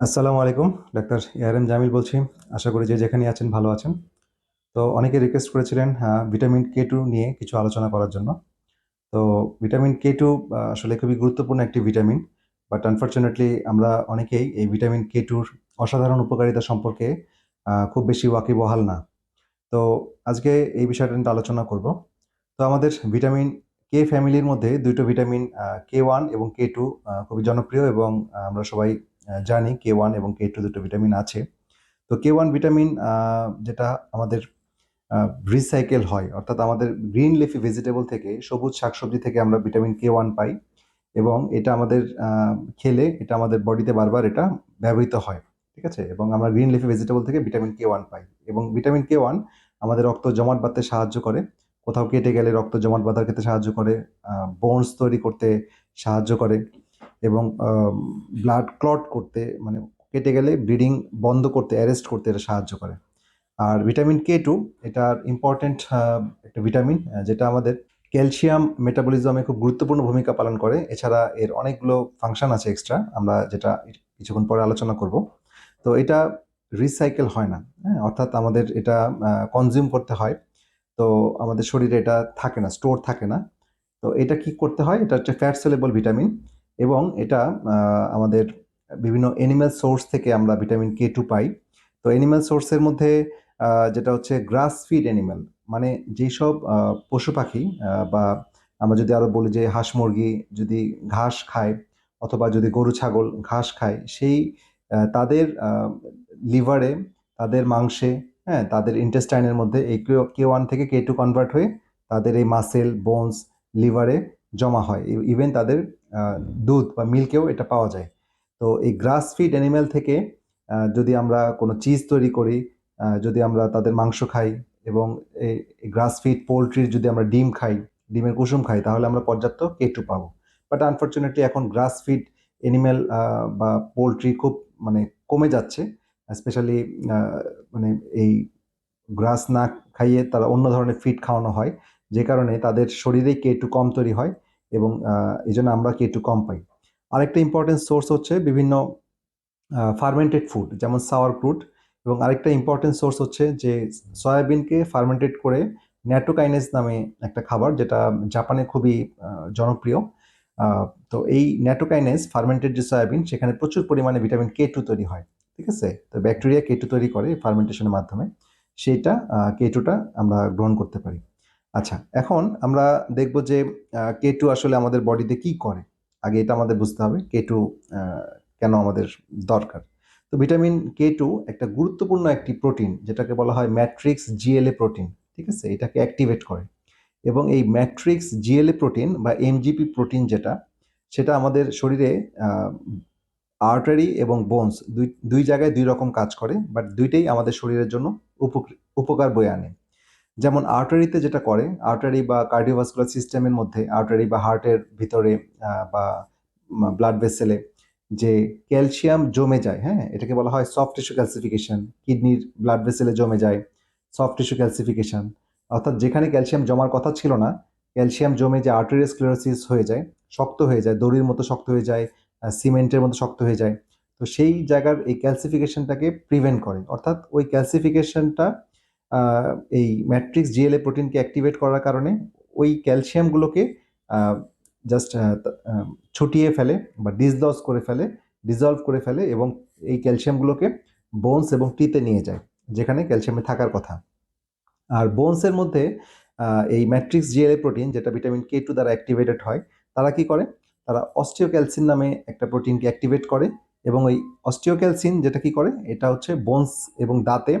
আসসালামু আলাইকুম, doctor ARM Jamil বলছি। আশা করি যে যেখানে আছেন ভালো আছেন। তো অনেকে রিকোয়েস্ট করেছিলেন ভিটামিন কে টু নিয়ে কিছু আলোচনা করার জন্য। তো ভিটামিন কে টু আসলে খুবই গুরুত্বপূর্ণ একটি ভিটামিন বাট আনফর্চুনেটলি আমরা অনেকেই এই ভিটামিন কে টুর অসাধারণ উপকারিতা সম্পর্কে খুব বেশি ওয়াকিবহাল না। তো আজকে এই বিষয়টা নিয়ে আলোচনা করব। তো আমাদের ভিটামিন কে ফ্যামিলির মধ্যে দুটো ভিটামিন কে ওয়ান এবং কে টু খুবই জনপ্রিয় এবং আমরা সবাই জানি কে ওয়ান এবং কে টু দুটো ভিটামিন আছে। তো কে ওয়ান ভিটামিন যেটা আমাদের রিসাইকেল হয়, অর্থাৎ আমাদের গ্রিন লিফি ভেজিটেবল থেকে, সবুজ শাকসবজি থেকে আমরা ভিটামিন কে ওয়ান পাই এবং এটা আমাদের খেলে, এটা আমাদের বডিতে বারবার এটা ব্যবহৃত হয়, ঠিক আছে? এবং আমরা গ্রিন লিফি ভেজিটেবল থেকে ভিটামিন কে ওয়ান পাই এবং ভিটামিন কে ওয়ান আমাদের রক্ত জমাট বাঁধতে সাহায্য করে। কোথাও কেটে গেলে রক্ত জমাট বাঁধার ক্ষেত্রে সাহায্য করে বোনস তৈরি করতে সাহায্য করে। এবং ব্লাড ক্লট করতে মানে কেটে গেলে ব্লিডিং বন্ধ করতে অ্যারেস্ট করতে এটা সাহায্য করে। আর ভিটামিন কে টু এটার ইম্পর্টেন্ট একটা ভিটামিন যেটা আমাদের ক্যালসিয়াম মেটাবলিজমে খুব গুরুত্বপূর্ণ ভূমিকা পালন করে। এছাড়া এর অনেকগুলো ফাংশন আছে এক্সট্রা আমরা যেটা কিছুক্ষণ পরে আলোচনা করব। তো এটা রিসাইকেল হয় না হ্যাঁ? অর্থাৎ আমাদের এটা কনজিউম করতে হয়। তো আমাদের শরীরে এটা থাকে না স্টোর থাকে না। তো এটা কি করতে হয়? এটা হচ্ছে ফ্যাট সেলেবল ভিটামিন এবং এটা আমাদের বিভিন্ন এনিম্যাল সোর্স থেকে আমরা ভিটামিন কে টু পাই। তো এনিম্যাল সোর্সের মধ্যে যেটা হচ্ছে গ্রাস ফিড অ্যানিম্যাল মানে যেই সব পশু পাখি বা আমরা যদি আরও বলি যে হাঁস মুরগি যদি ঘাস খায় অথবা যদি গরু, ছাগল ঘাস খায়, সেই তাদের লিভারে তাদের মাংসে হ্যাঁ তাদের ইন্টেস্টাইনের মধ্যে এই কে ওয়ান থেকে কে টু কনভার্ট হয়ে তাদের এই মাসেল বোনস লিভারে জমা হয়। ইভেন তাদের দুধ বা মিল্কেও এটা পাওয়া যায়। তো এই গ্রাস ফিড অ্যানিম্যাল থেকে যদি আমরা কোনো চিজ তৈরি করি যদি আমরা তাদের মাংস খাই এবং এই গ্রাস ফিড পোলট্রির যদি আমরা ডিম খাই, ডিমের কুসুম খাই, তাহলে আমরা পর্যাপ্ত কে টু পাবো। বাট আনফর্চুনেটলি এখন গ্রাস ফিড অ্যানিম্যাল বা পোলট্রি খুব মানে কমে যাচ্ছে স্পেশালি মানে এই গ্রাস না খাইয়ে তারা অন্য ধরনের ফিড খাওয়ানো হয়, যে কারণে তাদের শরীরে কে টু কম তৈরি হয়। এবং এই জন্য আমরা কে টু কম পাই। আরেকটা ইম্পর্টেন্ট সোর্স হচ্ছে বিভিন্ন ফার্মেন্টেড ফুড যেমন সাওয়ার ফ্রুট এবং আরেকটা ইম্পর্টেন্ট সোর্স হচ্ছে যে সয়াবিনকে ফার্মেন্টেড করে ন্যাটোকাইনেস নামে একটা খাবার যেটা জাপানে খুবই জনপ্রিয়। তো এই ন্যাটোকাইনেস ফার্মেন্টেড যে সয়াবিন, সেখানে প্রচুর পরিমাণে ভিটামিন কে টু তৈরি হয়, ঠিক আছে? তো ব্যাকটেরিয়া কে টু তৈরি করে ফার্মেন্টেশনের মাধ্যমে। সেইটা কে টুটা আমরা গ্রহণ করতে পারি। আচ্ছা এখন আমরা দেখব যে কে টু আসলে আমাদের বডিতে কি করে? আগে এটা আমাদের বুঝতে হবে কে টু কেন আমাদের দরকার? তো ভিটামিন কে টু একটা গুরুত্বপূর্ণ একটি প্রোটিন যেটাকে বলা হয় ম্যাট্রিক্স জিএলএ প্রোটিন ঠিক আছে? এটাকে অ্যাক্টিভেট করে। এবং এই ম্যাট্রিক্স জিএলএ প্রোটিন বা এমজিপি প্রোটিন যেটা, সেটা আমাদের শরীরে আর্টারি এবং বোনস দুই দুই জায়গায় দুই রকম কাজ করে বাট দুইটাই আমাদের শরীরের জন্য উপকৃ- উপকার বয়ে আনে। যেমন আর্টারিতে যেটা করে আর্টারি বা কার্ডিওভাস্কুলার সিস্টেমের মধ্যে আর্টারি বা হার্টের ভিতরে বা ব্লাড ভেসেলে যে ক্যালসিয়াম জমে যায় হ্যাঁ এটাকে বলা হয় সফট টিস্যু ক্যালসিফিকেশন কিডনির ব্লাড ভেসেলে জমে যায় সফট টিস্যু ক্যালসিফিকেশন অর্থাৎ যেখানে ক্যালসিয়াম জমার কথা ছিল না ক্যালসিয়াম জমে যে আর্টেরিয়াসক্লেরোসিস হয়ে যায়, শক্ত হয়ে যায়, দড়ির মতো শক্ত হয়ে যায় সিমেন্টের মতো শক্ত হয়ে যায়, তো সেই জায়গার এই ক্যালসিফিকেশনটাকে প্রিভেন্ট করে। অর্থাৎ ওই ক্যালসিফিকেশনটা এই ম্যাট্রিক্স জিএলএ প্রোটিনকে অ্যাক্টিভেট করার কারণে ওই ক্যালসিয়ামগুলোকে জাস্ট ছুটিয়ে ফেলে বা ডিসলস করে ফেলে ডিজলভ করে ফেলে এবং এই ক্যালসিয়ামগুলোকে বোনস এবং টিতে নিয়ে যায়, যেখানে ক্যালসিয়ামে থাকার কথা। আর বোনসের মধ্যে এই ম্যাট্রিক্স জিএলএ প্রোটিন যেটা ভিটামিন কে টু দ্বারা অ্যাক্টিভেটেড হয়, তারা কি করে? তারা অস্টিওক্যালসিন নামে একটা প্রোটিনকে অ্যাক্টিভেট করে এবং ওই অস্টিওক্যালসিন যেটা কি করে? এটা হচ্ছে বোনস এবং দাঁতে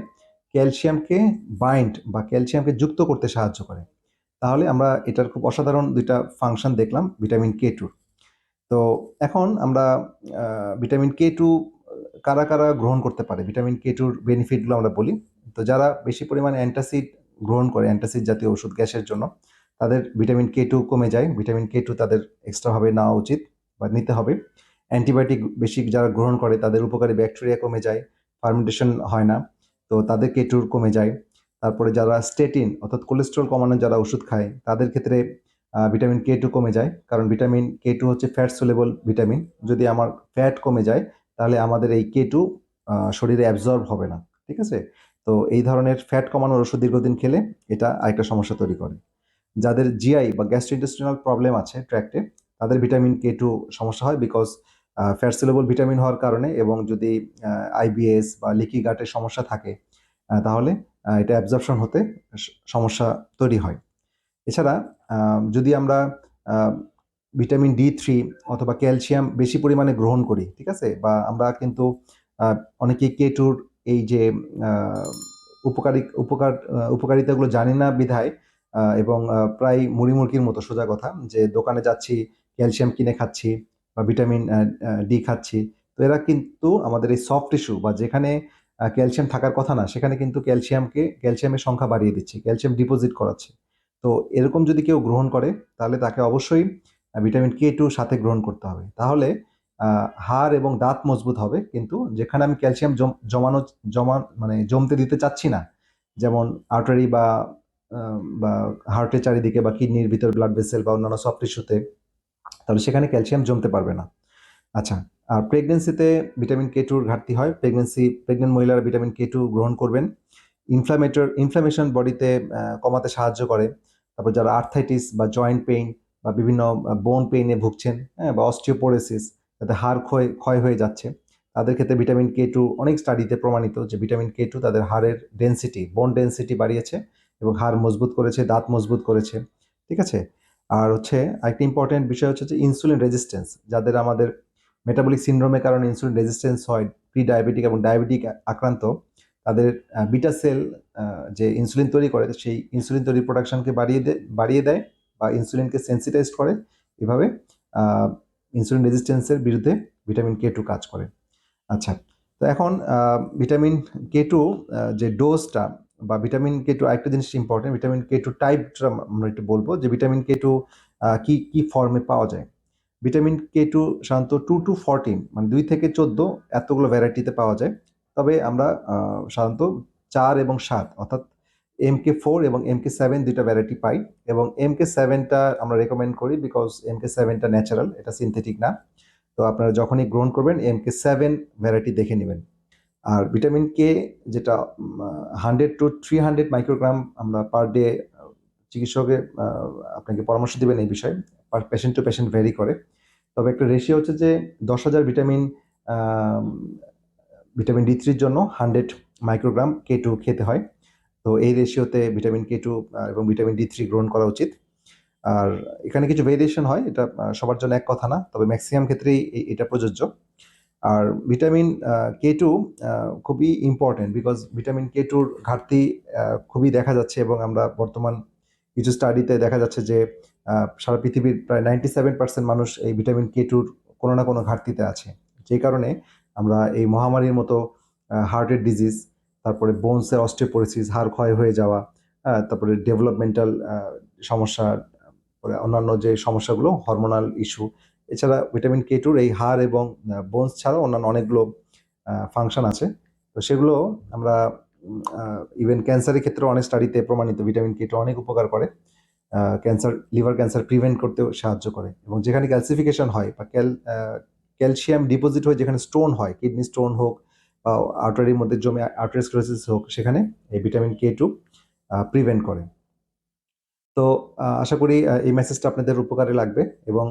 ক্যালসিয়ামকে বাইন্ড বা ক্যালসিয়ামকে যুক্ত করতে সাহায্য করে। তাহলে আমরা এটার খুব অসাধারণ দুইটা ফাংশন দেখলাম, ভিটামিন কে টুর তো এখন আমরা ভিটামিন কে টু কারা কারা গ্রহণ করতে পারে? ভিটামিন কে টুর বেনিফিটগুলো আমরা বলি। তো যারা বেশি পরিমাণে অ্যান্টাসিড গ্রহণ করে, অ্যান্টাসিড জাতীয় ওষুধ গ্যাসের জন্য, তাদের ভিটামিন কে টু কমে যায়। ভিটামিন কে টু তাদের এক্সট্রাভাবে নেওয়া উচিত বা নিতে হবে। অ্যান্টিবায়োটিক বেশি যারা গ্রহণ করে, তাদের উপকারী ব্যাকটেরিয়া কমে যায়। ফার্মেন্টেশন হয় না। তো তাদের কে টুর কমে যায়। তারপরে যারা স্টেটিন অর্থাৎ কোলেস্ট্রল কমানোর যারা ওষুধ খায়, তাদের ক্ষেত্রে ভিটামিন কে টু কমে যায়। কারণ ভিটামিন কে টু হচ্ছে ফ্যাট সোলেবল ভিটামিন যদি আমার ফ্যাট কমে যায়, তাহলে আমাদের এই কে টু শরীরে অ্যাবজর্ব হবে না। ঠিক আছে? তো এই ধরনের ফ্যাট কমানোর ওষুধ দীর্ঘদিন খেলে এটা আরেকটা সমস্যা তৈরি করে। যাদের জিআই বা গ্যাস্ট্রোইন্টেস্টিনাল প্রবলেম আছে ট্র্যাক্টে তাদের ভিটামিন কে টু সমস্যা হয় বিকজ ফ্যাট সেলেবল ভিটামিন হওয়ার কারণে এবং যদি আইবিএস বা লিকি গাটের সমস্যা থাকে তাহলে এটা অ্যাবজর্পশন হতে সমস্যা তৈরি হয়। এছাড়া যদি আমরা ভিটামিন ডি থ্রি অথবা ক্যালসিয়াম বেশি পরিমাণে গ্রহণ করি, ঠিক আছে? বা আমরা কিন্তু অনেকেই কেটুর এই যে উপকারী, উপকার উপকারিতাগুলো জানি না বিধায় এবং প্রায় মুড়ি মুরগির মতো সোজা কথা যে দোকানে যাচ্ছি ক্যালসিয়াম কিনে খাচ্ছি বা ভিটামিন ডি খাচ্ছি, তো এরা কিন্তু আমাদের এই সফট টিস্যু বা যেখানে ক্যালসিয়াম থাকার কথা না, সেখানে কিন্তু ক্যালসিয়ামকে ক্যালসিয়ামের সংখ্যা বাড়িয়ে দিচ্ছে ক্যালসিয়াম ডিপোজিট করাচ্ছে। তো এরকম যদি কেউ গ্রহণ করে, তাহলে তাকে অবশ্যই ভিটামিন কে টু সাথে গ্রহণ করতে হবে। তাহলে হাড় এবং দাঁত মজবুত হবে, কিন্তু যেখানে আমি ক্যালসিয়াম জম- জমানো, জমা মানে জমতে দিতে চাচ্ছি না, যেমন আর্টারি বা বা হার্টের চারিদিকে বা কিডনির ভিতর ব্লাড ভেসেল বা অন্যান্য সফট টিস্যুতে তাহলে সেখানে ক্যালসিয়াম জমতে পারবে না। আচ্ছা আর প্রেগনেন্সিতে ভিটামিন কে টুর ঘাটতি হয়। প্রেগনেন্সি প্রেগনেন্ট মহিলারা ভিটামিন কে টু গ্রহণ করবেন। ইনফ্লামেটর ইনফ্লামেশন বডিতে কমাতে সাহায্য করে। তারপর যারা আর্থাইটিস বা জয়েন্ট পেইন বা বিভিন্ন বোন পেইনে ভুগছেন হ্যাঁ বা অস্টিওপোরেসিস যাতে হাড় ক্ষয় ক্ষয় হয়ে যাচ্ছে, তাদের ক্ষেত্রে ভিটামিন কে টু অনেক স্টাডিতে প্রমাণিত যে ভিটামিন কে টু তাদের হাড়ের ডেন্সিটি বোন ডেন্সিটি বাড়িয়েছে এবং হাড় মজবুত করেছে, দাঁত মজবুত করেছে। ঠিক আছে? আর হচ্ছে আরেকটা ইম্পর্টেন্ট বিষয় হচ্ছে যে ইনসুলিন রেজিস্ট্যান্স যাদের আমাদের মেটাবলিক সিন্ড্রোমের কারণে ইনসুলিন রেজিস্ট্যান্স হয় প্রি ডায়াবেটিক এবং ডায়াবেটিক আক্রান্ত, তাদের বিটা সেল যে ইনসুলিন তৈরি করে, সেই ইনসুলিন তৈরি প্রোডাকশনকে বাড়িয়ে দেয় বাড়িয়ে দেয় বা ইনসুলিনকে সেন্সিটাইজ করে, এভাবে ইনসুলিন রেজিস্ট্যান্সের বিরুদ্ধে ভিটামিন কে টু কাজ করে। আচ্ছা তো এখন ভিটামিন কে টু যে ডোজটা বা ভিটামিন কে টু আরেকটা জিনিস ইম্পর্টেন্ট ভিটামিন কে টু টাইপটা আমরা একটু বলব যে ভিটামিন কে টু কি কি ফর্মে পাওয়া যায়। ভিটামিন কে টু সাধারণত টু টু ফোরটিন মানে দুই থেকে চোদ্দ এতগুলো ভ্যারাইটিতে পাওয়া যায়। তবে আমরা সাধারণত চার এবং সাত, অর্থাৎ এম কে ফোর এবং এম কে সেভেন দুইটা ভ্যারাইটি পাই এবং এম কে সেভেনটা আমরা রেকমেন্ড করি বিকজ এম কে সেভেনটা ন্যাচারাল এটা সিনথেটিক না। তো আপনারা যখনই গ্রহণ করবেন এম কে সেভেন ভ্যারাইটি দেখে নেবেন। আর ভিটামিন কে যেটা hundred to three hundred microgram আমরা পার ডে চিকিৎসকের আপনাকে পরামর্শ দেবেন এই বিষয়ে। Per patient to patient vary করে। তবে একটা রেশিও হচ্ছে যে দশ হাজার ভিটামিন ভিটামিন ডি থ্রির জন্য হান্ড্রেড মাইক্রোগ্রাম কে টু খেতে হয়। তো এই রেশিওতে ভিটামিন কে টু এবং ভিটামিন ডি থ্রি গ্রহণ করা উচিত। আর এখানে কিছু ভেরিয়েশন হয়, এটা সবার জন্য এক কথা না, তবে ম্যাক্সিমাম ক্ষেত্রেই এটা প্রযোজ্য। আর ভিটামিন কে টু খুবই ইম্পর্টেন্ট বিকজ ভিটামিন কে টুর ঘাটতি খুবই দেখা যাচ্ছে এবং আমরা বর্তমান কিছু স্টাডিতে দেখা যাচ্ছে যে সারা পৃথিবীর প্রায় নাইনটি সেভেন পার্সেন্ট মানুষ এই ভিটামিন কে টুর কোনো না কোনো ঘাটতিতে আছে। যে কারণে আমরা এই মহামারীর মতো হার্টের ডিজিজ তারপরে বোনসের অস্টিওপোরিসিস হাড় ক্ষয় হয়ে যাওয়া তারপরে ডেভেলপমেন্টাল সমস্যা অন্যান্য যে সমস্যাগুলো হরমোনাল ইস্যু এছাড়া ভিটামিন কে টুর এই হাড় এবং বোনস ছাড়াও অন্যান্য অনেকগুলো ফাংশন আছে। তো সেগুলো আমরা ইভেন ক্যান্সারের ক্ষেত্রে অনেক স্টাডিতে প্রমাণিত। ভিটামিন কে টু অনেক উপকার করে। ক্যান্সার লিভার ক্যান্সার প্রিভেন্ট করতেও সাহায্য করে। এবং যেখানে ক্যালসিফিকেশন হয় বা ক্যাল ক্যালসিয়াম ডিপোজিট হয়ে, যেখানে স্টোন হয় কিডনি স্টোন হোক বা আর্টারির মধ্যে জমে আর্টারিস্ক্লোসিস হোক, সেখানে এই ভিটামিন কে টু প্রিভেন্ট করে। তো আশা করি এই মেসেজটা আপনাদের উপকারে লাগবে এবং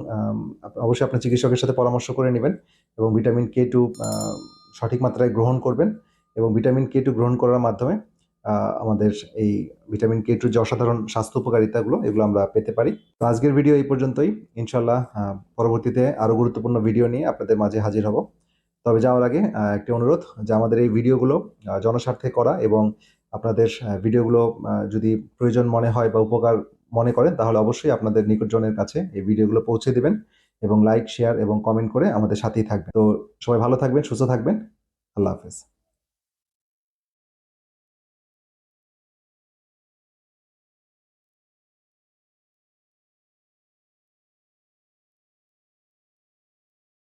অবশ্যই আপনার চিকিৎসকের সাথে পরামর্শ করে নেবেন এবং ভিটামিন কে টু সঠিক মাত্রায় গ্রহণ করবেন এবং ভিটামিন কে টু গ্রহণ করার মাধ্যমে আমাদের এই ভিটামিন কে টু যে অসাধারণ স্বাস্থ্য উপকারিতাগুলো, এগুলো আমরা পেতে পারি। তো আজকের ভিডিও এই পর্যন্তই। ইনশাল্লাহ পরবর্তীতে আরও গুরুত্বপূর্ণ ভিডিও নিয়ে আপনাদের মাঝে হাজির হব। তবে যাওয়ার আগে একটি অনুরোধ যে আমাদের এই ভিডিওগুলো জনস্বার্থে করা এবং আপনাদের ভিডিওগুলো যদি প্রয়োজন মনে হয় বা উপকার মনে করেন, তাহলে অবশ্যই আপনাদের নিকটজনের কাছে এই ভিডিওগুলো পৌঁছে দেবেন এবং লাইক শেয়ার এবং কমেন্ট করে আমাদের সাথেই থাকবেন। তো সবাই ভালো থাকবেন, সুস্থ থাকবেন। আল্লাহ হাফেজ।